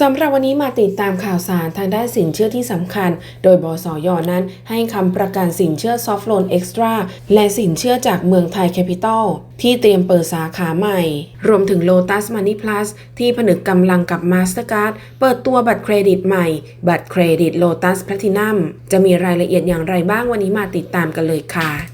สำหรับวันนี้มาติดตามข่าวสารทางด้านสินเชื่อที่สำคัญ โดยบสยนั้น ให้คำประกันสินเชื่อซอฟ t ์โลนเอ็กซ์ตร้าและสินเชื่อจากเมืองไทยแคปิตอลที่เตรียมเปิดสาขาใหม่ รวมถึง Lotus Money Plus ที่ผนึกกำลังกับ Mastercard เปิดตัวบัตรเครดิตใหม่ บัตรเครดิต Lotus Platinum จะมีรายละเอียดอย่างไรบ้างวันนี้มาติดตามกันเลยค่ะ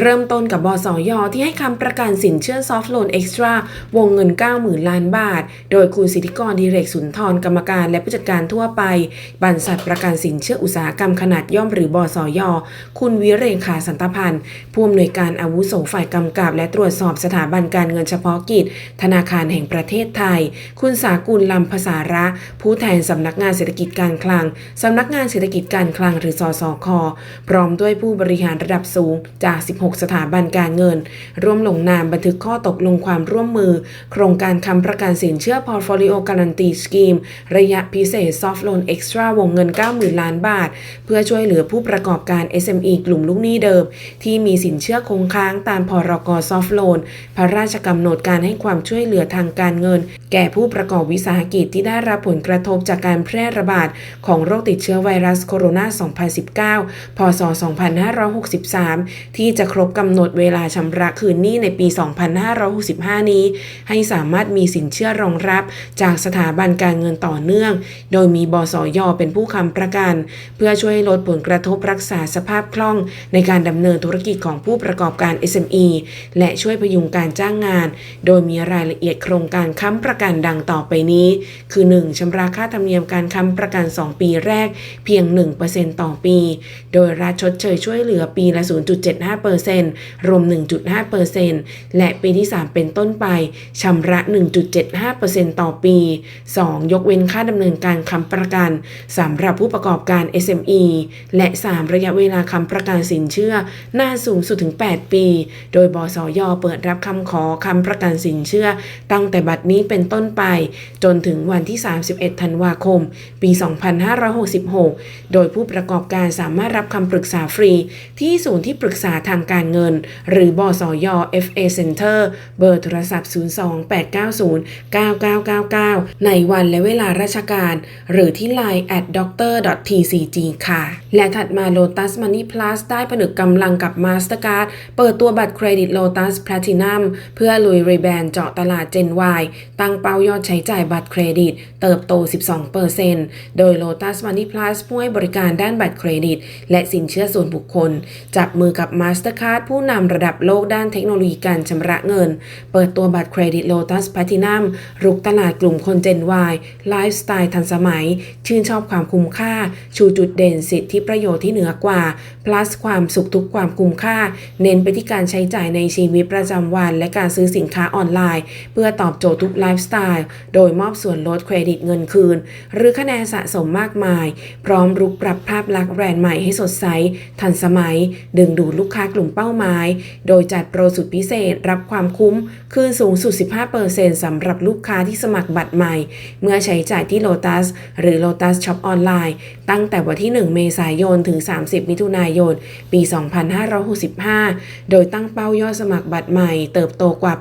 เริ่มต้นกับบสยที่ให้คำประกันสินเชื่อซอฟ t ์โลนเอ็กซ์ตร้าวงเงิน 90,000 ล้านบาท โดยคุณสิทธิกรดีเรกสุนทรกรรมการและผู้จัดการทั่วไป บรรษัทประกันสินเชื่ออุตสาหกรรมขนาดย่อมหรือบสย คุณวิเรขาสันตพันธ์ผู้อำนวยการอาวุโสฝ่ายกำกับ และตรวจสอบสถาบันการเงินเฉพาะกิจ ธนาคารแห่งประเทศไทย คุณสากุลลำภาษาระ ผู้แทนสำนักงานเศรษฐกิจการคลังสำนักงานเศรษฐกิจการคลังหรือสสคพร้อมด้วยผู้บริหารระดับสูงจาก 16สถาบันการเงิน ร่วมลงนามบันทึกข้อตกลงความร่วมมือ โครงการคำประกันสินเชื่อ Portfolio Guarantee Scheme ระยะพิเศษ Soft Loan Extra วงเงิน 90,000 ล้านบาท เพื่อช่วยเหลือผู้ประกอบการ SME กลุ่มลูกหนี้เดิม ที่มีสินเชื่อคงค้างตามพรก Soft Loan พระราชกำหนดการให้ความช่วยเหลือทางการเงิน แก่ผู้ประกอบวิสาหกิจที่ได้รับผลกระทบจากการแพร่ระบาดของโรคติดเชื้อไวรัสโคโรนา 2019 พศ 2563 ที่จะครบกำหนดเวลาชำระคืนหนี้ในปี 2565 นี้ ให้สามารถมีสินเชื่อรองรับจากสถาบันการเงินต่อเนื่อง โดยมีบสยเป็นผู้ค้ำประกัน เพื่อช่วยลดผลกระทบรักษาสภาพคล่อง ในการดำเนินธุรกิจของผู้ประกอบการ SME และช่วยพยุงการจ้างงาน โดยมีรายละเอียดโครงการค้ำประกันดังต่อไปนี้ คือ 1. ชำระค่าธรรมเนียมการค้ำประกัน 2 ปีแรกเพียง 1%ต่อปี โดยรัฐชดเชยช่วยเหลือปีละ 0.75%รวม 1.5%และปีที่ 3 เป็นต้นไปชำระ 1.75%ต่อปี 2. ยกเว้นค่าดำเนินการค้ำประกันสำหรับผู้ประกอบการ SME และ 3 ระยะเวลาค้ำประกันสินเชื่อ หน้าสูงสุดถึง 8 ปี โดยบสยเปิดรับคำขอค้ำประกันสินเชื่อ ตั้งแต่บัดนี้เป็นต้นไป จนถึงวันที่ 31 ธันวาคม ปี 2566 โดยผู้ประกอบการสามารถรับคำปรึกษาฟรี ที่ศูนย์ที่ปรึกษาทางการเงิน หรือบสย FA Center เบอร์โทรศัพท์ 028909999 ในวันและเวลาราชการ หรือที่ line at doctor tcg ค่ะ และถัดมา Lotus Money Plus ได้ผนึกกำลังกับ Mastercard เปิดตัวบัตรเครดิต Lotus Platinum เพื่อลุยรีแบรนด์เจาะตลาด Gen Y ตั้งเป้ายอดใช้จ่ายบัตรเครดิต เติบโต 12%โดย Lotus Money Plus ผู้ให้บริการด้านบัตรเครดิต และสินเชื่อส่วนบุคคล จับมือกับ Mastercard ผู้นำระดับโลกด้านเทคโนโลยีการชำระเงิน เปิดตัวบัตรเครดิต Lotus Platinum รุกตลาดกลุ่มคน Gen Y ไลฟ์สไตล์ทันสมัย ชื่นชอบความคุ้มค่า ชูจุดเด่นสิทธิประโยชน์ที่เหนือกว่า plus ความสุขทุกความคุ้มค่า เน้นไปที่การใช้จ่ายในชีวิตประจำวัน และการซื้อสินค้าออนไลน์ เพื่อตอบโจทย์ทุกไลฟ์สไตล์โดยมอบส่วนลดเครดิตเงินคืน หรือคะแนนสะสมมากมาย พร้อมรุกปรับภาพลักษณ์แบรนด์ใหม่ให้สดใสทันสมัย ดึงดูดลูกค้ากลุ่มเป้าหมาย โดยจัดโปรสุดพิเศษรับความคุ้ม คืนสูงสุด 15%สำหรับลูกค้าที่สมัครบัตรใหม่ เมื่อใช้จ่ายที่ Lotus หรือ Lotus Shop ออนไลน์ ตั้งแต่วันที่ 1 เมษายน ถึง 30 มิถุนายน ปี 2565 โดยตั้งเป้ายอดสมัครบัตรใหม่ เติบโตกว่า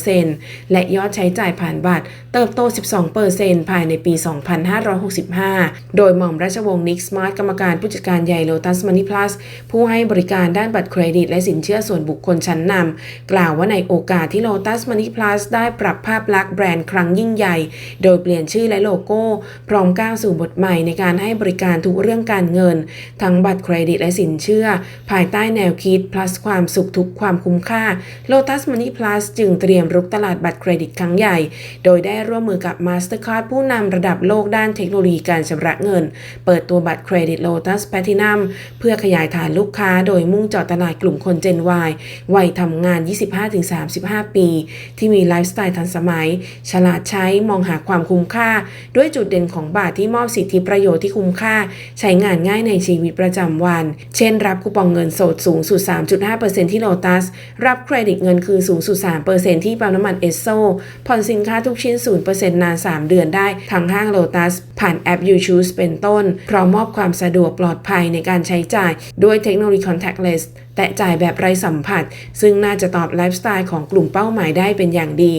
80%และยอดใช้จ่ายผ่านบัตร เติบโต 12%ภายในปี 2565 โดยหม่อมราชวงศ์นิกสมาร์ทกรรมการผู้จัดการใหญ่ Lotus Money Plus ผู้ให้บริการด้านบัตรเครรดิตและสินเชื่อส่วนบุคคลชั้นนำกล่าวว่าในโอกาสที่ Lotus Money Plus ได้ปรับภาพลักษณ์แบรนด์ครั้งยิ่งใหญ่ โดยเปลี่ยนชื่อและโลโก้ พร้อมก้าวสู่บทใหม่ในการให้บริการทุกเรื่องการเงิน ทั้งบัตรเครดิตและสินเชื่อ ภายใต้แนวคิด plus ความสุขทุกความคุ้มค่า Lotus Money Plus จึงเตรียมรุกตลาดบัตรเครดิตครั้งใหญ่ โดยได้ร่วมมือกับ Mastercard ผู้นำระดับโลกด้านเทคโนโลยีการชำระเงิน เปิดตัวบัตรเครดิต Lotus Platinum เพื่อขยายฐานลูกค้าโดยมุ่งเจาะตลาดกลุ่มคน Gen Y วัยทำงาน 25-35 ปี ที่มีไลฟ์สไตล์ทันสมัย ฉลาดใช้มองหาความคุ้มค่า ด้วยจุดเด่นของบัตรที่มอบสิทธิประโยชน์ที่คุ้มค่า ใช้งานง่ายในชีวิตประจำวัน เช่น รับคูปองเงินสดสูงสุด 3.5%ที่โลตัส รับเครดิตเงินคืนสูงสุด 3%ที่ปั๊มน้ำมันเอสโซผ่อนสินค้าทุกชิ้น 0%นาน 3 เดือนได้ทางห้างโลตัส ผ่านแอป You Choose เป็นต้น พร้อมมอบความสะดวกปลอดภัยในการใช้จ่ายด้วยเทคโนโลยี contactless แต่จ่ายแบบไร้สัมผัส ซึ่งน่าจะตอบไลฟ์สไตล์ของกลุ่มเป้าหมายได้เป็นอย่างดี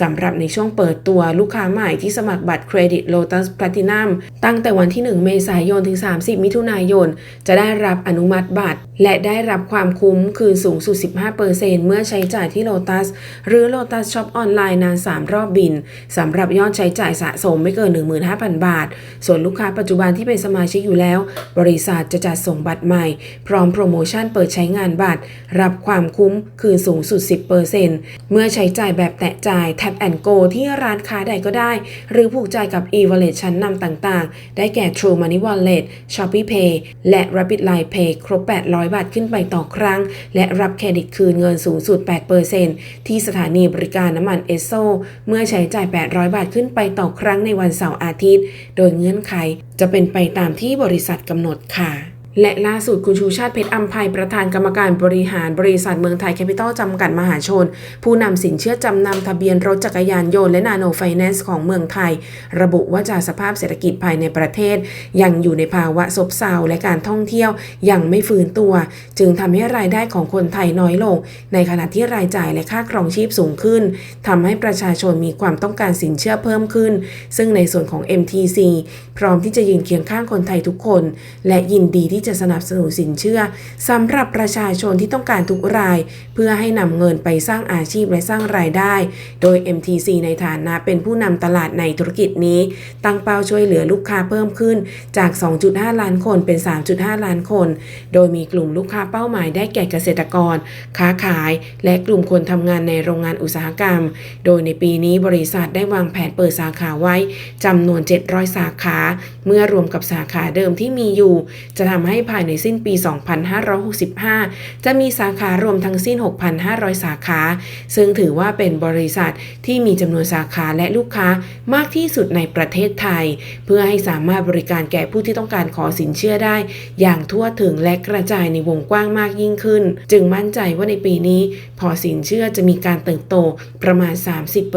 สำหรับในช่วงเปิดตัวลูกค้าใหม่ที่สมัครบัตรเครดิต Lotus Platinum ตั้งแต่วันที่ 1 เมษายนถึง 30 มิถุนายน จะได้รับอนุมัติบัตร และได้รับความคุ้มคืนสูงสุด 15%เมื่อใช้จ่ายที่ Lotus หรือ Lotus Shop ออนไลน์นาน 3 รอบบินสำหรับยอดใช้จ่ายสะสมไม่เกิน 15,000 บาท ส่วนลูกค้าปัจจุบันที่เป็นสมาชิกอยู่แล้ว บริษัทจะจัดส่งบัตรใหม่ พร้อมโปรโมชั่นเปิดใช้งานบัตร รับความคุ้มคืนสูงสุด 10%เมื่อใช้จ่ายแบบแตะจ่าย Tap and Go ที่ร้านค้าใดก็ได้ หรือผูกจ่ายกับ e-wallet ชั้นนำต่างๆ ได้แก่ True Money Wallet Shopee Pay และ Rapid Line Pay ครบ 800 บาทขึ้นไปต่อครั้ง และรับเครดิตคืนเงินสูงสุด 8%ที่สถานีบริการน้ำมันเอสโซเมื่อใช้จ่าย 800 บาทขึ้นไปต่อครั้งในวันเสาร์อาทิตย์ โดยเงื่อนไขจะเป็นไปตามที่บริษัทกำหนดค่ะ และล่าสุดคุณชูชาติเพชรอัมภัยประธานกรรมการบริหารบริษัทเมืองไทยแคปิตอลจำกัดมหาชน ผู้นำสินเชื่อจำนำทะเบียนรถจักรยานยนต์และนาโนไฟแนนซ์ของเมืองไทย ระบุว่าจากสภาพเศรษฐกิจภายในประเทศ ยังอยู่ในภาวะซบเซาและการท่องเที่ยวยังไม่ฟื้นตัว จึงทำให้รายได้ของคนไทยน้อยลง ในขณะที่รายจ่ายและค่าครองชีพสูงขึ้นทำให้ประชาชนมีความต้องการสินเชื่อเพิ่มขึ้น ซึ่งในส่วนของ MTC พร้อมที่จะยืนเคียงข้างคนไทยทุกคน และยินดีที่จะสนับสนุนสินเชื่อสำหรับประชาชนที่ต้องการทุกราย เพื่อให้นำเงินไปสร้างอาชีพและสร้างรายได้ โดย MTC ในฐานะเป็นผู้นำตลาดในธุรกิจนี้ ตั้งเป้าช่วยเหลือลูกค้าเพิ่มขึ้นจาก 2.5 ล้านคนเป็น 3.5 ล้านคน โดยมีกลุ่มลูกค้าเป้าหมายได้แก่เกษตรกร ค้าขาย และกลุ่มคนทำงานในโรงงานอุตสาหกรรม โดยในปีนี้บริษัทได้วางแผนเปิดสาขาไว้จำนวน 700 สาขา เมื่อรวมกับสาขาเดิมที่มีอยู่ จะทำให้ให้ภายในสิ้นปี 2565 จะมีสาขารวมทั้งสิ้น 6,500 สาขา ซึ่งถือว่าเป็นบริษัทที่มีจำนวนสาขาและลูกค้ามากที่สุดในประเทศไทย เพื่อให้สามารถบริการแก่ผู้ที่ต้องการขอสินเชื่อได้ อย่างทั่วถึงและกระจายในวงกว้างมากยิ่งขึ้น จึงมั่นใจว่าในปีนี้ พอสินเชื่อจะมีการเติบโตประมาณ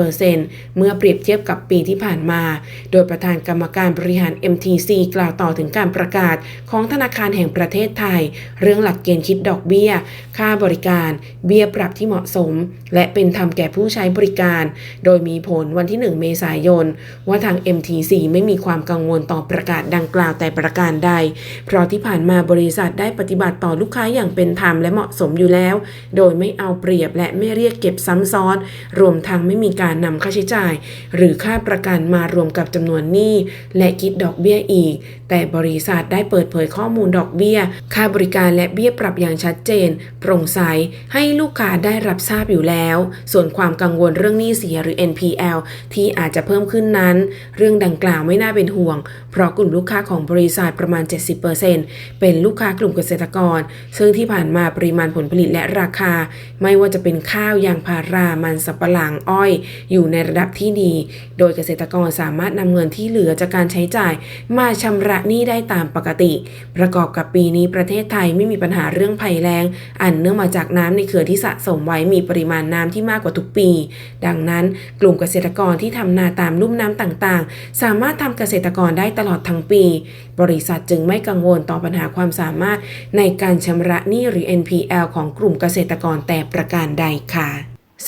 30%เมื่อเปรียบเทียบกับปีที่ผ่านมา โดยประธานกรรมการบริหาร MTC กล่าวต่อถึงการประกาศของธนาคารารแห่งประเทศไทย เรื่องหลักเกณฑ์คิดดอกเบี้ย ค่าบริการ เบี้ยปรับที่เหมาะสม และเป็นธรรมแก่ผู้ใช้บริการ โดยมีผลวันที่ 1 เมษายน ว่าทาง MTC ไม่มีความกังวลต่อประกาศดังกล่าวแต่ประการใด เพราะที่ผ่านมาบริษัทได้ปฏิบัติต่อลูกค้าอย่างเป็นธรรมและเหมาะสมอยู่แล้ว โดยไม่เอาเปรียบและไม่เรียกเก็บซ้ำซ้อน รวมทั้งไม่มีการนำค่าใช้จ่าย หรือค่าประกันมารวมกับจำนวนหนี้และคิดดอกเบี้ยอีก แต่บริษัทได้เปิดเผยข้อมูลดอกเบี้ย ค่าบริการและเบี้ยปรับอย่างชัดเจน โปร่งใส ให้ลูกค้าได้รับทราบอยู่แล้ว ส่วนความกังวลเรื่องหนี้เสียหรือ NPL ที่อาจจะเพิ่มขึ้นนั้น เรื่องดังกล่าวไม่น่าเป็นห่วง เพราะกลุ่มลูกค้าของบริษัทประมาณ 70%เป็นลูกค้ากลุ่มเกษตรกร ซึ่งที่ผ่านมาปริมาณผลผลิตและราคา ไม่ว่าจะเป็นข้าวยางพารา มันสับปะหลัง อ้อย อยู่ในระดับที่ดี โดยเกษตรกรสามารถนำเงินที่เหลือจากการใช้จ่าย มาชำระหนี้ได้ตามปกติ ประกอบกับปีนี้ประเทศไทยไม่มีปัญหาเรื่องภัยแล้ง อันเนื่องมาจากน้ำในเขื่อนที่สะสมไว้มีปริมาณน้ำที่มากกว่าทุกปี ดังนั้นกลุ่มเกษตรกรที่ทำนาตามลุ่มน้ำต่างๆ สามารถทำเกษตรกรได้ตลอดทั้งปี บริษัทจึงไม่กังวลต่อปัญหาความสามารถในการชำระหนี้หรือ NPL ของกลุ่มเกษตรกรแต่ประการใดค่ะ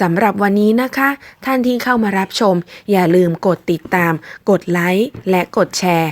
สำหรับวันนี้นะคะ ท่านที่เข้ามารับชม อย่าลืมกดติดตาม กดไลค์และกดแชร์